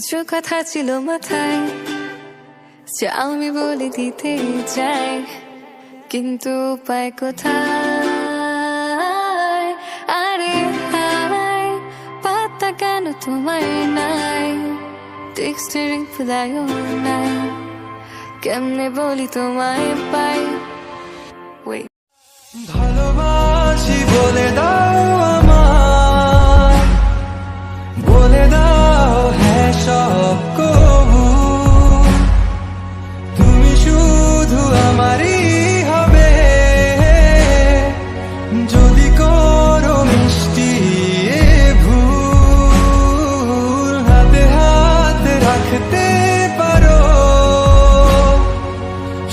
কিছু কথা ছিল মাথায় যা আমি বলে দিতে চাই, কিন্তু উপায় কোথায়? আরে হায়, পাতা কেন তোমায় নাই? টেক্সটের রিপ্লাইও নাই। কেমনে বলি তোমায় পাই? যদি করো মিষ্টি এ ভুল হাতে হাত রাখতে পারো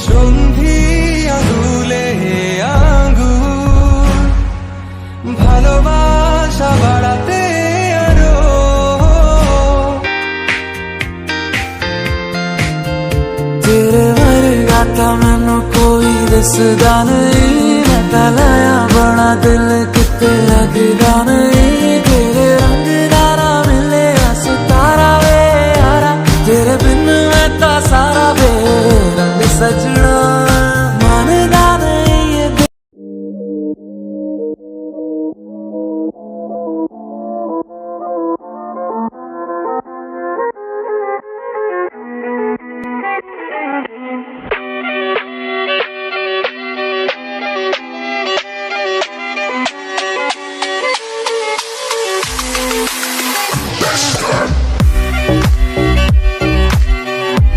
সন্ধি আগুলে আগুন ভালোবাসা বাড়াতে আরো तेरे वर्गा था मैनू कोई दसदा नहीं मैं तालाया बड़ा दिल किते लगदा नहीं